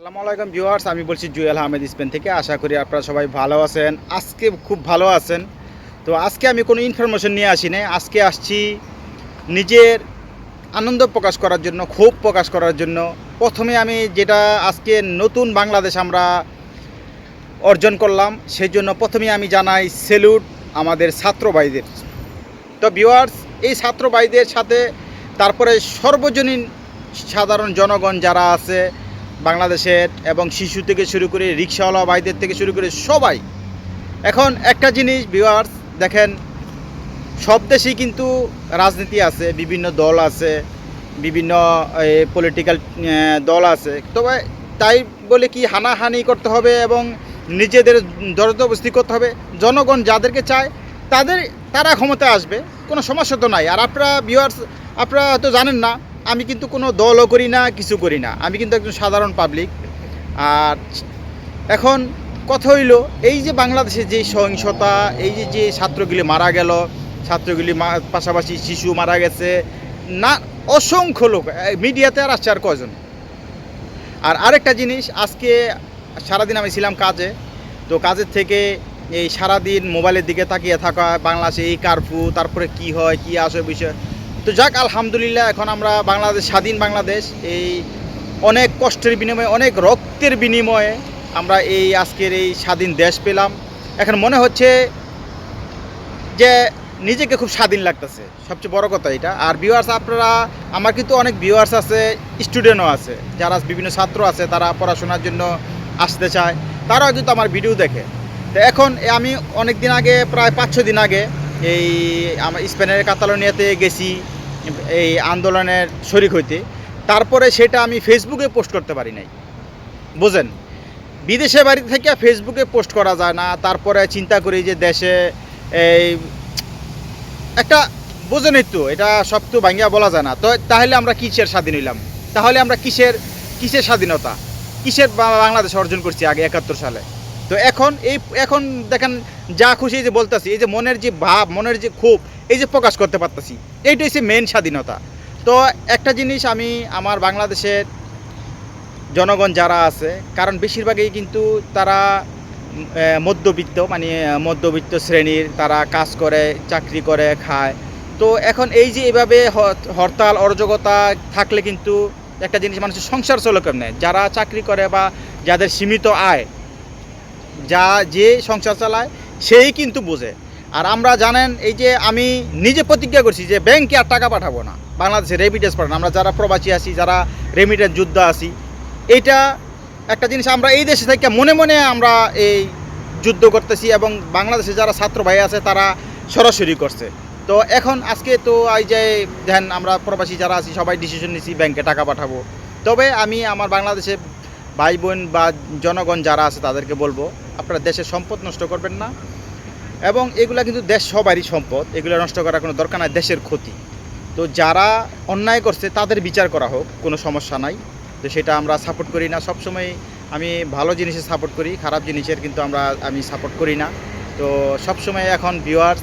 আসসালামু আলাইকুম ভিউয়ার্স, আমি বলছি জুয়েল আহমেদ স্পেন থেকে। আশা করি আপনারা সবাই ভালো আছেন। আজকে খুব ভালো আছেন। তো আজকে আমি কোনো ইনফরমেশন নিয়ে আসি নাই। আজকে আসছি নিজের আনন্দ প্রকাশ করার জন্য, ক্ষোভ প্রকাশ করার জন্য। প্রথমে আমি যেটা আজকে নতুন বাংলাদেশ আমরা অর্জন করলাম, সেই জন্য প্রথমে আমি জানাই সেলুট আমাদের ছাত্র ভাইদের। তো ভিউয়ার্স, এই ছাত্র ভাইদের সাথে তারপরে সর্বজনীন সাধারণ জনগণ যারা আছে বাংলাদেশের এবং শিশু থেকে শুরু করে রিক্সাওয়ালা ভাইদের থেকে শুরু করে সবাই। এখন একটা জিনিস ভিউয়ার্স দেখেন, সব দেশেই কিন্তু রাজনীতি আছে, বিভিন্ন দল আছে, বিভিন্ন পলিটিক্যাল দল আছে। তবে তাই বলে কি হানাহানি করতে হবে এবং নিজেদের দরদবস্তি করতে হবে। জনগণ যাদেরকে চায়, তাদের, তারা ক্ষমতায় আসবে, কোনো সমস্যা তো নাই। আর আপনারা ভিউয়ার্স আপনারা হয়তো জানেন না আমি কিন্তু কোনো দলও করি না, কিছু করি না। আমি কিন্তু একজন সাধারণ পাবলিক আর এখন কথা হইল, এই যে বাংলাদেশে যে সহিংসতা, এই যে যে ছাত্রগুলি মারা গেল, ছাত্রগুলি পাশাপাশি শিশু মারা গেছে, না, অসংখ্য লোক মিডিয়াতে আর আসছে আর কজন আর আরেকটা জিনিস, আজকে সারাদিন আমি ছিলাম কাজে, তো কাজের থেকে এই সারাদিন মোবাইলের দিকে তাকিয়ে থাকা, বাংলাদেশে এই কারফু, তারপরে কি হয়, কি আসে বিষয় তো যাক, আলহামদুলিল্লাহ, এখন আমরা বাংলাদেশ, স্বাধীন বাংলাদেশ। এই অনেক কষ্টের বিনিময়ে, অনেক রক্তের বিনিময়ে আমরা এই আজকের এই স্বাধীন দেশ পেলাম। এখন মনে হচ্ছে যে নিজেকে খুব স্বাধীন লাগতেছে। সবচেয়ে বড় কথা এটা। আর ভিউয়ার্স আপনারা, আমার কিন্তু অনেক ভিউয়ার্স আছে স্টুডেন্টও আছে, যারা বিভিন্ন ছাত্র আছে, তারা পড়াশোনার জন্য আসতে চায়, তারাও কিন্তু আমার ভিডিও দেখে। তো এখন আমি অনেক দিন আগে, প্রায় পাঁচ দিন আগে, এই আমার স্পেনের কাতালোনিয়াতে গেছি। এই আন্দোলনের শরিক হইতে। তারপরে সেটা আমি ফেসবুকে পোস্ট করতে পারি নাই। বোঝেন? বিদেশে বাড়ি থেকে ফেসবুকে পোস্ট করা যায় না। তারপরে চিন্তা করি যে দেশে এই একটা বোঝেনই তো, এটা সব তো ভাঙ্গিয়া বলা যায় না। তো তাহলে আমরা কিসের স্বাধীন হইলাম? তাহলে আমরা কিসের কিসের স্বাধীনতা? কিসের বাংলাদেশ অর্জন করছি আগে একাত্তর সালে? তো এখন এই, এখন দেখেন যা খুশি যে বলতেছি, এই যে মনের যে ভাব, মনের যে ক্ষোভ এই যে প্রকাশ করতে পারতেছি এইটাই হচ্ছে মেন স্বাধীনতা। তো একটা জিনিস আমি আমার বাংলাদেশের জনগণ যারা আছে, কারণ বেশিরভাগই কিন্তু তারা মধ্যবিত্ত মানে মধ্যবিত্ত শ্রেণির, তারা কাজ করে, চাকরি করে, খায়। তো এখন এই যে এভাবে হরতাল, অরাজকতা থাকলে কিন্তু একটা জিনিস মানুষের সংসার চলে কেমনে? যারা চাকরি করে বা যাদের সীমিত আয়, যা যে সংসার চালায়, সেই কিন্তু বোঝে। আর আমরা জানেন এই যে আমি নিজে প্রতিজ্ঞা করছি যে ব্যাংকে আর টাকা পাঠাবো না। বাংলাদেশে রেমিটেন্স পাঠানো। আমরা যারা প্রবাসী আছি, যারা রেমিটেন্স যুদ্ধ আছি, এইটা একটা জিনিস আমরা এই দেশে থেকে মনে মনে আমরা এই যুদ্ধ করতেছি এবং বাংলাদেশে যারা ছাত্র ভাই আছে, তারা সরাসরি করছে। তো এখন আজকে তো এই যে দেখেন আমরা প্রবাসী যারা আছি, সবাই ডিসিশন নিছি ব্যাংকে টাকা পাঠাবো। তবে আমি আমার বাংলাদেশে ভাই বোন বা জনগণ যারা আছে, তাদেরকে বলব, আপনারা দেশের সম্পদ নষ্ট করবেন না। এবং এগুলা কিন্তু দেশ সবারই সম্পদ, এগুলো নষ্ট করার কোনো দরকার নাই, দেশের ক্ষতি। তো যারা অন্যায় করছে, তাদের বিচার করা হোক, কোনো সমস্যা নাই। তো সেটা আমরা সাপোর্ট করি না। সবসময় আমি ভালো জিনিসের সাপোর্ট করি, খারাপ জিনিসের কিন্তু আমরা, আমি সাপোর্ট করি না। তো সবসময় এখন ভিউয়ার্স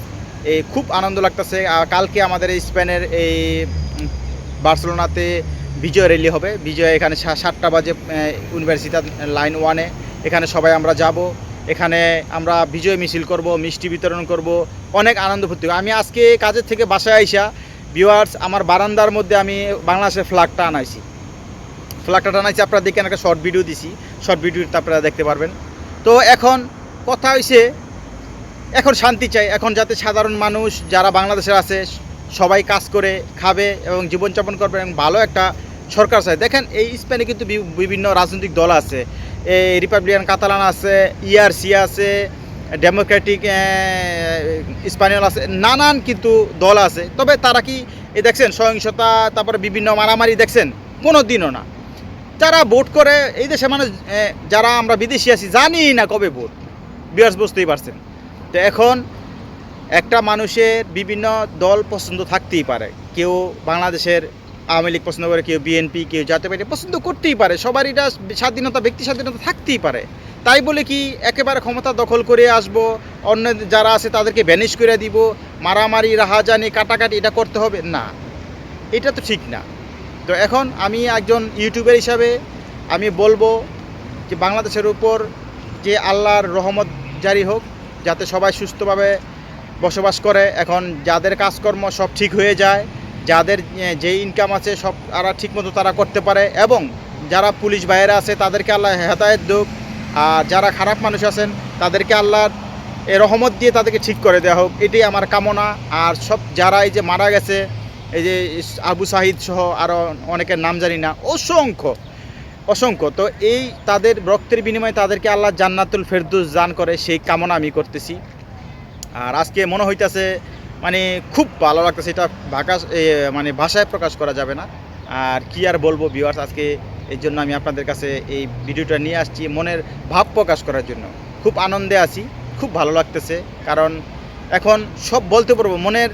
এই খুব আনন্দ লাগতেছে। কালকে আমাদের এই স্পেনের এই বার্সেলোনাতে বিজয় র্যালি হবে। বিজয় এখানে সাতটা বাজে ইউনিভার্সিটি লাইন ওয়ানে এখানে সবাই আমরা যাব। এখানে আমরা বিজয় মিছিল করব, মিষ্টি বিতরণ করব, অনেক আনন্দ ফুর্তি। আমি আজকে কাজের থেকে বাসায় আইসা ভিউয়ার্স আমার বারান্দার মধ্যে আমি বাংলাদেশের ফ্ল্যাগটা আনাইছি। ফ্ল্যাগটা টানাইছি, আপনারা দেখেন একটা শর্ট ভিডিও দিছি। শর্ট ভিডিওটা আপনারা দেখতে পারবেন। তো এখন কথা হয়েছে এখন শান্তি চাই, এখন যাতে সাধারণ মানুষ যারা বাংলাদেশে আছে, সবাই কাজ করে, খাবে এবং জীবনযাপন করবে এবং ভালো একটা সরকার চাই দেখেন এই স্পেনে কিন্তু বিভিন্ন রাজনৈতিক দল আছে। রিপাবলিকান কাতালান আছে ইআরসি আছে ডেমোক্রেটিক স্পানিয়ল আছে, নানান কিন্তু দল আছে। তবে তারা কি, এই দেখছেন, সহিংসতা, তারপরে বিভিন্ন মারামারি দেখছেন কোনো দিনও না। যারা ভোট করে, এই দেশে মানুষ যারা আমরা বিদেশি আছি জানি না কবে ভোট। বিয়ার্স বুঝতেই পারছেন। তো এখন একটা মানুষের বিভিন্ন দল পছন্দ থাকতেই পারে। কেউ বাংলাদেশের আওয়ামী লীগ পছন্দ করে কেউ বিএনপি, কেউ জাতীয় পার্টি, পছন্দ করতেই পারে। সবারই এটা স্বাধীনতা, ব্যক্তি স্বাধীনতা থাকতেই পারে। তাই বলে কি একেবারে ক্ষমতা দখল করে আসব, অন্য যারা আছে তাদেরকে ব্যানিশ করে দিব, মারামারি, রাহাজানি, কাটাকাটি, এটা করতে হবে? না। এটা তো ঠিক না। তো এখন আমি একজন ইউটিউবার হিসাবে আমি বলব যে বাংলাদেশের উপর যে আল্লাহর রহমত জারি হোক, যাতে সবাই সুস্থভাবে বসবাস করে, এখন যাদের কাজকর্ম সব ঠিক হয়ে যায় যাদের এ, যে ইনকাম আছে সব তারা ঠিকমতো তারা করতে পারে এবং যারা পুলিশ বাইরে আছে তাদেরকে আল্লাহ হেদায়ত দুক। আর যারা খারাপ মানুষ আছেন তাদেরকে আল্লাহর এ রহমত দিয়ে তাদেরকে ঠিক করে দেওয়া হোক। এটাই আমার কামনা। আর সব যারা এই যে মারা গেছে এই যে আবু সাহিদ সহ আরও অনেকের নাম জানি না অসংখ্য অসংখ্য। তো এই তাদের রক্তের বিনিময়ে তাদেরকে আল্লাহ জান্নাতুল ফেরদুস দান করে সেই কামনা আমি করতেছি। আর আজকে মনে হইতাছে মানে খুব ভালো লাগতেছে এটা ভাষা মানে ভাষায় প্রকাশ করা যাবে না। আর কি আর বলব ভিউয়ার্স আজকে এই জন্য আমি আপনাদের কাছে এই ভিডিওটা নিয়ে আসছি মনের ভাব প্রকাশ করার জন্য। খুব আনন্দে আছি, খুব ভালো লাগতেছে, কারণ এখন সব বলতে পারব, মনের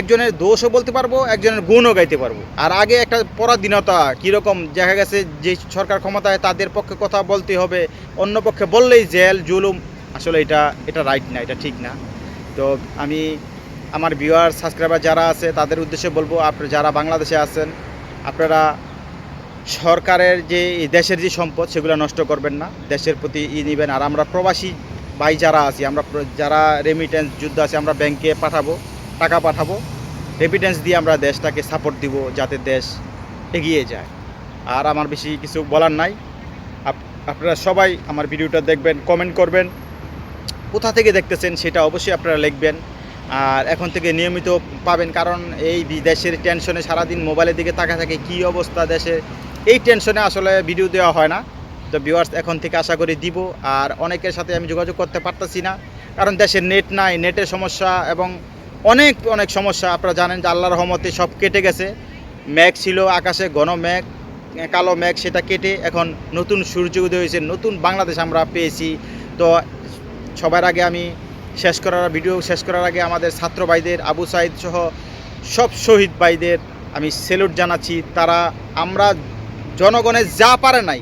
একজনের দোষও বলতে পারব, একজনের গুণও গাইতে পারব। আর আগে একটা পরাধীনতা কীরকম দেখা গেছে, যে সরকার ক্ষমতায় তাদের পক্ষে কথা বলতে হবে, অন্য পক্ষে বললেই জেল, জুলুম। আসলে এটা এটা রাইট না, এটা ঠিক না। তো আমি আমার ভিউয়ার, সাবস্ক্রাইবার যারা আছে, তাদের উদ্দেশ্যে বলব, আপনারা যারা বাংলাদেশে আছেন, আপনারা সরকারের যে দেশের যে সম্পদ, সেগুলো নষ্ট করবেন না। দেশের প্রতি ই নেবেন। আর আমরা প্রবাসী ভাই যারা আছি, আমরা যারা রেমিটেন্স যুদ্ধ আছে, আমরা ব্যাংকে পাঠাবো, টাকা পাঠাবো। রেমিটেন্স দিয়ে আমরা দেশটাকে সাপোর্ট দিব, যাতে দেশ এগিয়ে যায়। আর আমার বেশি কিছু বলার নাই। আপ- আপনারা সবাই আমার ভিডিওটা দেখবেন কমেন্ট করবেন। কোথা থেকে দেখতেছেন, সেটা অবশ্যই আপনারা লিখবেন। আর এখন থেকে নিয়মিত পাবেন, কারণ এই দেশের টেনশনে সারাদিন মোবাইলের দিকে তাকা থাকে, কী অবস্থা দেশের? এই টেনশনে আসলে ভিডিও দেওয়া হয় না। তো ভিউয়ার্স এখন থেকে আশা করি দিব, আর অনেকের সাথে আমি যোগাযোগ করতে পারতাছি না, কারণ দেশের নেট নাই নেটের সমস্যা এবং অনেক অনেক সমস্যা। আপনারা জানেন যে আল্লাহর রহমতে সব কেটে গেছে। ম্যাঘ ছিল আকাশে, ঘন ম্যাঘ কালো ম্যাঘ সেটা কেটে এখন নতুন সূর্য উদয় হয়েছে, নতুন বাংলাদেশ আমরা পেয়েছি। তো সবার আগে আমি শেষ করার ভিডিও শেষ করার আগে আমাদের ছাত্র ভাইদের, আবু সাইদ সহ সব শহীদ ভাইদের আমি সেলুট জানাচ্ছি। তারা, আমরা জনগণের যা পারে নাই,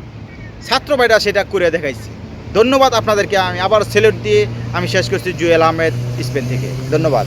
ছাত্র ভাইরা সেটা করে দেখাইছি। ধন্যবাদ আপনাদেরকে, আমি আবার সেলুট দিয়ে আমি শেষ করছি জুয়েল আহমেদ স্পেন থেকে। ধন্যবাদ।